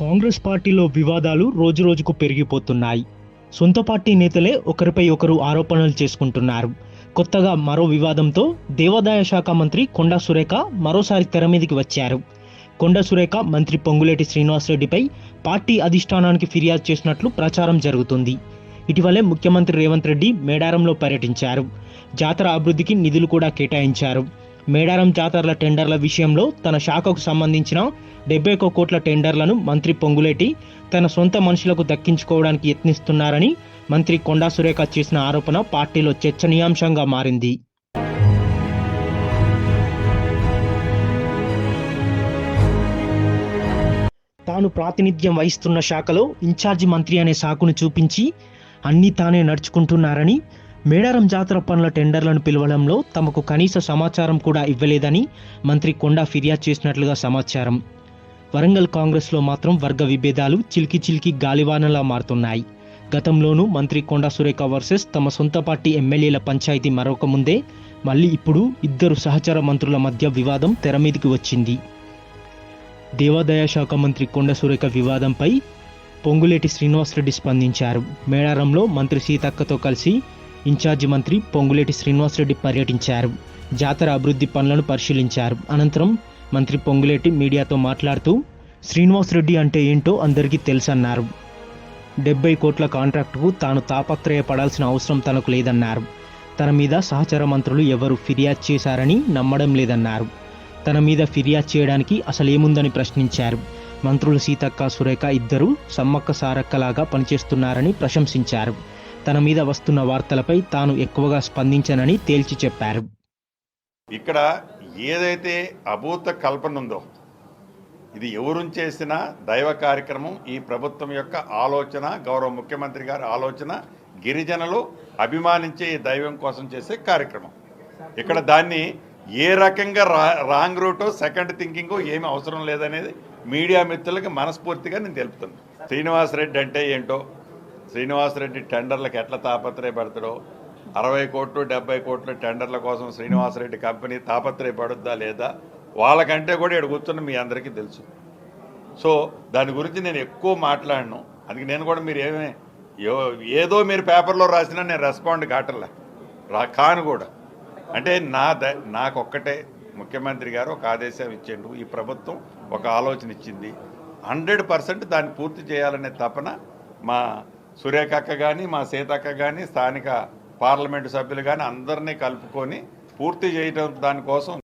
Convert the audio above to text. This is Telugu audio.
కాంగ్రెస్ పార్టీలో వివాదాలు రోజురోజుకు పెరిగిపోతున్నాయి. సొంత పార్టీ నేతలే ఒకరిపై ఒకరు ఆరోపణలు చేసుకుంటున్నారు. కొత్తగా మరో వివాదంతో దేవాదాయ శాఖ మంత్రి కొండా సురేఖ మరోసారి తెర మీదకి వచ్చారు. కొండా సురేఖ మంత్రి పొంగులేటి శ్రీనివాసరెడ్డిపై పార్టీ అధిష్టానానికి ఫిర్యాదు చేసినట్లు ప్రచారం జరుగుతుంది. ఇటీవలే ముఖ్యమంత్రి రేవంత్ రెడ్డి మేడారంలో పర్యటించారు. జాతర అభివృద్ధికి నిధులు కూడా కేటాయించారు. మేడారం జాతరల టెండర్ల విషయంలో తన శాఖకు సంబంధించిన డెబ్బై ఒక్క కోట్ల టెండర్లను మంత్రి పొంగులేటి తన సొంత మనుషులకు దక్కించుకోవడానికి యత్నిస్తున్నారని మంత్రి కొండా సురేఖ చేసిన ఆరోపణ పార్టీలో చర్చనీయాంశంగా మారింది. తాను ప్రాతినిధ్యం వహిస్తున్న శాఖలో ఇన్ఛార్జి మంత్రి అనే శాఖను చూపించి అన్నీ తానే నడుచుకుంటున్నారని మేడారం జాతర పనుల టెండర్లను పిలవడంలో తమకు కనీస సమాచారం కూడా ఇవ్వలేదని మంత్రి కొండా ఫిర్యాదు చేసినట్లుగా సమాచారం. వరంగల్ కాంగ్రెస్లో మాత్రం వర్గ విభేదాలు చిలికి చిలికి గాలివానలా మారుతున్నాయి. గతంలోనూ మంత్రి కొండా సురేఖ వర్సెస్ తమ సొంత పార్టీ ఎమ్మెల్యేల పంచాయతీ మరొక ముందే మళ్ళీ ఇప్పుడు ఇద్దరు సహచర మంత్రుల మధ్య వివాదం తెర మీదకి వచ్చింది. దేవాదాయ శాఖ మంత్రి కొండ సురేఖ వివాదంపై పొంగులేటి శ్రీనివాసరెడ్డి స్పందించారు. మేడారంలో మంత్రి సీతక్కతో కలిసి ఇన్ఛార్జి మంత్రి పొంగులేటి శ్రీనివాసరెడ్డి పర్యటించారు. జాతర అభివృద్ధి పనులను పరిశీలించారు. అనంతరం మంత్రి పొంగులేటి మీడియాతో మాట్లాడుతూ శ్రీనివాసరెడ్డి అంటే ఏంటో అందరికీ తెలుసన్నారు. డెబ్బై కోట్ల కాంట్రాక్టుకు తాను తాపత్రయపడాల్సిన అవసరం తనకు లేదన్నారు. తన మీద సహచర మంత్రులు ఎవరు ఫిర్యాదు చేశారని నమ్మడం లేదన్నారు. తన మీద ఫిర్యాదు చేయడానికి అసలేముందని ప్రశ్నించారు. మంత్రులు సీతక్క సురేఖ ఇద్దరు సమ్మక్క సారక్కలాగా పనిచేస్తున్నారని ప్రశంసించారు. తన మీద వస్తున్న వార్తలపై తాను ఎక్కువగా స్పందించనని తేల్చి చెప్పారు. ఇక్కడ ఏదైతే అభూత కల్పన ఉందో ఇది ఎవరు చేసిన దైవ కార్యక్రమం ఈ ప్రభుత్వం యొక్క ఆలోచన గౌరవ ముఖ్యమంత్రి గారి ఆలోచన గిరిజనులు అభిమానించే ఈ దైవం కోసం చేసే కార్యక్రమం. ఇక్కడ దాన్ని ఏ రకంగా రా రాంగ్ రూటో సెకండ్ థింకింగ్ ఏమి అవసరం లేదనేది మీడియా మిత్రులకి మనస్ఫూర్తిగా నేను తెలుపుతున్నాను. శ్రీనివాసరెడ్డి అంటే ఏంటో శ్రీనివాసరెడ్డి టెండర్లకు ఎట్లా తాపత్రయపడతాడో? అరవై కోట్లు డెబ్బై కోట్ల టెండర్ల కోసం శ్రీనివాసరెడ్డి కంపెనీ తాపత్రయపడుద్దా లేదా? వాళ్ళకంటే కూడా ఇక్కడ కూర్చున్న మీ అందరికీ తెలుసు. సో దాని గురించి నేను ఎక్కువ మాట్లాడను. అందుకే నేను కూడా మీరు ఏమే ఏదో మీరు పేపర్లో రాసినా నేను రెస్పాండ్ కావట్లే రా కాను కూడా. అంటే నా ద నాకొక్కటే ముఖ్యమంత్రి గారు ఒక ఆదేశం ఇచ్చిండు. ఈ ప్రభుత్వం ఒక ఆలోచన ఇచ్చింది. హండ్రెడ్ పర్సెంట్ దాన్ని పూర్తి చేయాలనే తపన మా సురేఖక్క కానీ మా సీతక్క కానీ స్థానిక పార్లమెంటు సభ్యులు కానీ అందరినీ కలుపుకొని పూర్తి చేయడం దానికోసం